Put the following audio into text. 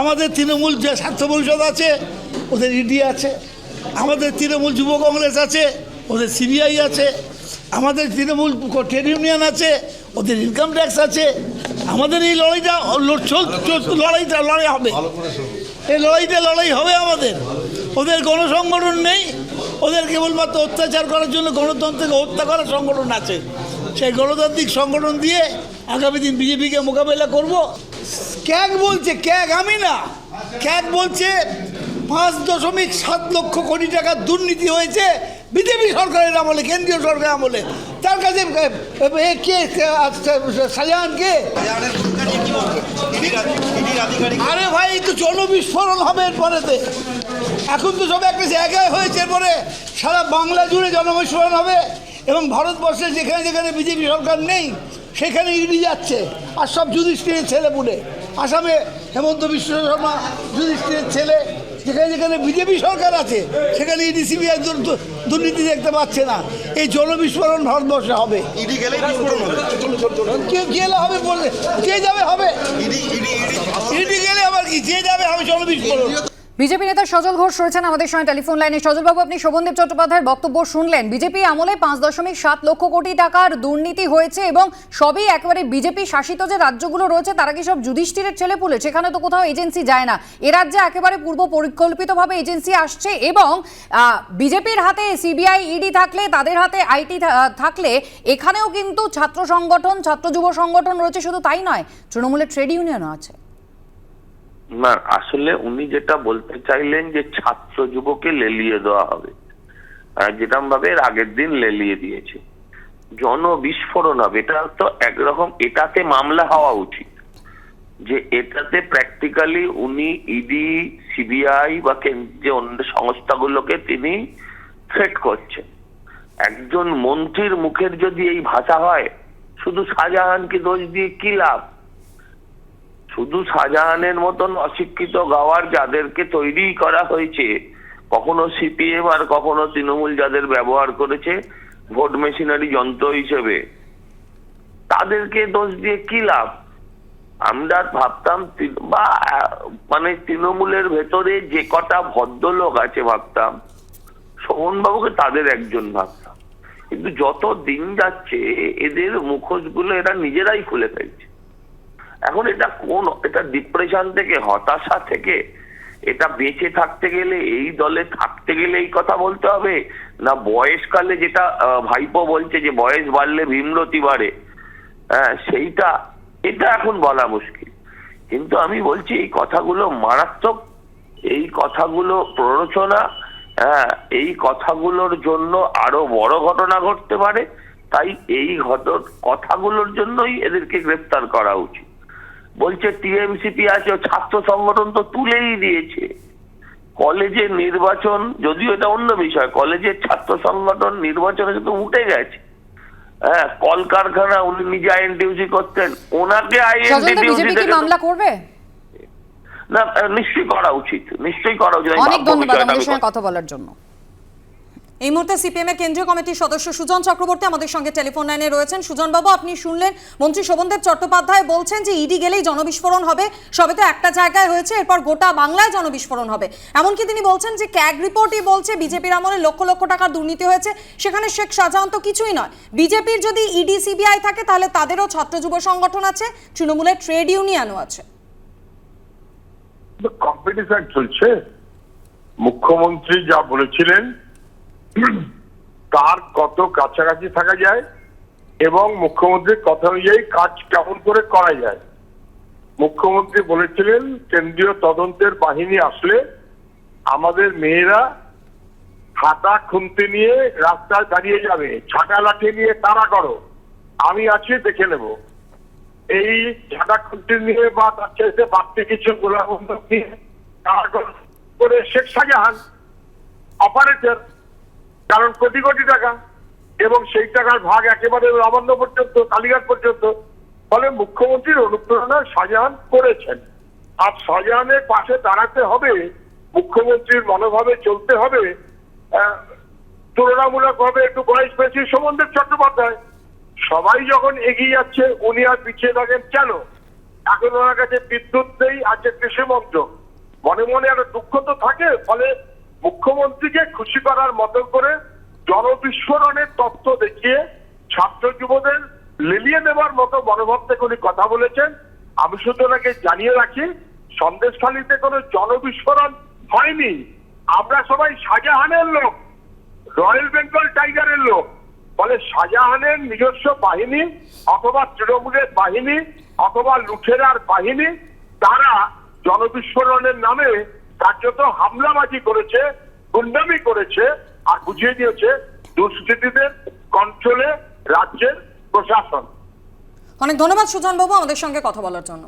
আমাদের তৃণমূল যে স্বার্থ পরিষদ আছে ওদের ইডি আছে আমাদের তৃণমূল যুব কংগ্রেস আছে ওদের সিবিআই আছে আমাদের তৃণমূল ট্রেড ইউনিয়ন আছে ওদের ইনকাম ট্যাক্স আছে আমাদের এই লড়াইটা লড়াইটা লড়াই হবে। এই লড়াইটা লড়াই হবে আমাদের। ওদের কোনো সংগঠন নেই ওদের কেবলমাত্র অত্যাচার করার জন্য গণতন্ত্রকে হত্যা করার সংগঠন আছে। সেই গণতান্ত্রিক সংগঠন দিয়ে আগামী দিন বিজেপিকে মোকাবেলা করব। ক্যাগ বলছে, ক্যাগ, আমি না। ক্যাগ বলছে, পাঁচ দশমিক সাত লক্ষ কোটি টাকার দুর্নীতি হয়েছে বিজেপি সরকারের আমলে, কেন্দ্রীয় সরকার আমলে। তার কাছে কে আরে ভাই তো জনবিস্ফোরণ হবে এরপরেতে এখন তো সব একটা জায়গায় হয়েছে এরপরে সারা বাংলা জুড়ে জনবিস্ফোরণ হবে এবং ভারতবর্ষে যেখানে যেখানে বিজেপি সরকার নেই সেখানে ইডি যাচ্ছে। আর সব যুধিষ্ঠিরের ছেলে পুলে। আসামে হেমন্ত বিশ্ব শর্মা যুধিষ্ঠিরের ছেলে যেখানে যেখানে বিজেপি সরকার আছে সেখানে ইডি সিবিআই দুর্নীতি দেখতে পাচ্ছে না। এই জনবিস্ফোরণ ভারতবর্ষে হবে। ইডি গেলেই বিস্ফোরণ হবে। চলো চলো চলো। কে গেলে হবে বললে? যে যাবে হবে। ED ED ED. ইডি গেলে আবার কি? যে যাবে হবে জনবিস্ফোরণ বিজেপি নেতা সজল ঘোষ রয়েছেন আমাদের সঙ্গে টেলিফোন লাইনে। সজলবাবু, আপনি শোভনদেব চট্টোপাধ্যায়ের বক্তব্য শুনলেন। বিজেপি আমলে পাঁচ দশমিক সাত লক্ষ কোটি টাকার দুর্নীতি হয়েছে এবং সবই একেবারে বিজেপি শাসিত যে রাজ্যগুলো রয়েছে, তারা কি সব যুধিষ্ঠিরের ছেলেপুলে সেখানে তো কোথাও এজেন্সি যায় না। এ রাজ্যে একেবারে পূর্ব পরিকল্পিতভাবে এজেন্সি আসছে এবং বিজেপির হাতে সিবিআই ইডি থাকলে, তাদের হাতে আইটি থাকলে, এখানেও কিন্তু ছাত্র সংগঠন, ছাত্র যুব সংগঠন রয়েছে। শুধু তাই নয়, তৃণমূলের ট্রেড ইউনিয়নও আছে। না, আসলে উনি যেটা বলতে চাইলেন যে ছাত্র যুবকে লেলিয়ে দেওয়া হবে। যেরকম ভাবে আগের দিন লেলিয়ে দিয়েছে। জন বিস্ফোরণ হবে। এটা তো একরকম এটাতে মামলা হওয়া উচিত। যে এটাতে প্র্যাকটিক্যালি উনি ইডি সিবিআই বা কেন্দ্রীয় অন্য সংস্থাগুলোকে তিনি থ্রেট করছেন। একজন মন্ত্রীর মুখের যদি এই ভাষা হয়, শুধু শাহজাহানকে দোষ দিয়ে কি লাভ? শুধু শাহজাহানের মতন অশিক্ষিত গাওয়ার যাদেরকে তৈরি করা হয়েছে, কখনো সিপিএম আর কখনো তৃণমূল যাদের ব্যবহার করেছে, ভোট মেশিনারি যন্ত্র হিসেবে। তাদেরকে দোষ দিয়ে কি লাভ? আমরা ভাবতাম বা মানে তৃণমূলের ভেতরে যে কটা ভদ্রলোক আছে ভাবতাম, শোভনবাবুকে তাদের একজন ভাবতাম। কিন্তু যত দিন যাচ্ছে, এদের মুখোশগুলো এরা নিজেরাই খুলে ফেলছে। এখন এটা কোন, এটা ডিপ্রেশন থেকে, হতাশা থেকে, এটা বেঁচে থাকতে গেলে, এই দলে থাকতে গেলে এই কথা বলতে হবে? না বয়সকালে যেটা ভাইপো বলছে যে বয়স বাড়লে ভীমরতি বাড়ে। হ্যাঁ সেইটা, এটা এখন বলা মুশকিল। কিন্তু আমি বলছি, এই কথাগুলো মারাত্মক, এই কথাগুলো প্ররোচনা হ্যাঁ এই কথাগুলোর জন্য আরও বড় ঘটনা ঘটতে পারে। তাই এই ঘট কথাগুলোর জন্যই এদেরকে গ্রেফতার করা উচিত। বলছে টিএমসিপি আছে ছাত্র সংগঠন তো তুলেই দিয়েছে। কলেজের নির্বাচন যদিও এটা অন্য বিষয় কলেজের ছাত্র সংগঠন নির্বাচনে তো উঠে গেছে। হ্যাঁ কলকারখানা উনি নিজে আইএনটিউসি করতেন ওনাকে আইএনটিউসি মামলা করবে? না নিশ্চয়ই করা উচিত নিশ্চয়ই করা উচিত। অনেক ধন্যবাদ আমাদের সঙ্গে কথা বলার জন্য। এই মুহূর্তে সিপিএম এর কেন্দ্রীয় কমিটির সদস্য সুজন চক্রবর্তী আমাদের সঙ্গে টেলিফোন লাইনে রয়েছেন। সুজন বাবু আপনি শুনলেন মন্ত্রী শোভনদেব চট্টোপাধ্যায় বলছেন যে ইডি গেলেই জনবিস্ফোরণ হবে, সবে তো একটা জায়গায় হয়েছে, এরপর গোটা বাংলায় জনবিস্ফোরণ হবে। এমনকি তিনি বলছেন যে ক্যাগ রিপোর্টই বলছে বিজেপির আমলে লক্ষ লক্ষ টাকার দুর্নীতি হয়েছে, সেখানে শেখ শাহজাহান তো কিছুই নয়। বিজেপির যদি ইডি সিবিআই থাকে, তাহলে তাদেরও ছাত্র যুব সংগঠন আছে, তৃণমূলের ট্রেড ইউনিয়নও আছে। কম্পিটিশন চলছে। মুখ্যমন্ত্রী যা বলেছিলেন তার কত কাছাকাছি থাকা যায় এবং মুখ্যমন্ত্রীর কথা অনুযায়ী কাজ কেমন করে করা যায়। মুখ্যমন্ত্রী বলেছিলেন, কেন্দ্রীয় তদন্তের বাহিনী আসলে আমাদের মেয়েরা হাতা খুনতে নিয়ে রাস্তায় দাঁড়িয়ে যাবে ছাটা লাঠি নিয়ে তারা করো, আমি আছি, দেখে নেব। এই ঝাঁটা খুঁটি নিয়ে বা তার চাইতে বাড়তি কিছু গোলাবন্ধক নিয়ে তারা করে শেখ শাহজাহান অপারেটর কারণ কোটি কোটি টাকা। এবং সেই টাকার ভাগ একেবারে লাবণ্য পর্যন্ত কালীঘাট পর্যন্ত। ফলে মুখ্যমন্ত্রীর অনুপ্রেরণা শাহজাহান করেছেন। আর শাহজাহানের পাশে দাঁড়াতে হবে মুখ্যমন্ত্রীর মনোভাবে চলতে হবে আহ, তুলনামূলকভাবে একটু বয়স বেশি সমন্বয় চট্টোপাধ্যায়। সবাই যখন এগিয়ে যাচ্ছে উনি আর পিছিয়ে থাকেন কেন? এখন ওনার কাছে বিদ্যুৎ নেই আছে কৃষি মনে মনে একটা দুঃখ তো থাকে ফলে মুখ্যমন্ত্রীকে খুশি করার মতো করে জনবিস্ফোরণের তথ্য দেখিয়ে ছাত্র যুবদের লেলিয়ে নেবার মতো মনোভাব থেকে উনি কথা বলেছেন। আমি শুধু ওনাকে জানিয়ে রাখি, সন্দেশখালীতে কোনো জনবিস্ফোরণ হয়নি। আমরা সবাই শাহজাহানের লোক, রয়্যাল বেঙ্গল টাইগারের লোক। ফলে শাহজাহানের নিজস্ব বাহিনী অথবা তৃণমূলের বাহিনী অথবা লুঠেরার বাহিনী, তারা জনবিস্ফোরণের নামে কার্যত হামলাবাজি করেছে, গুন্ডামি করেছে আর বুঝিয়ে দিয়েছে দুষ্কৃতীদের কন্ট্রোলে রাজ্যের প্রশাসন। অনেক ধন্যবাদ সুজন বাবু আমাদের সঙ্গে কথা বলার জন্য।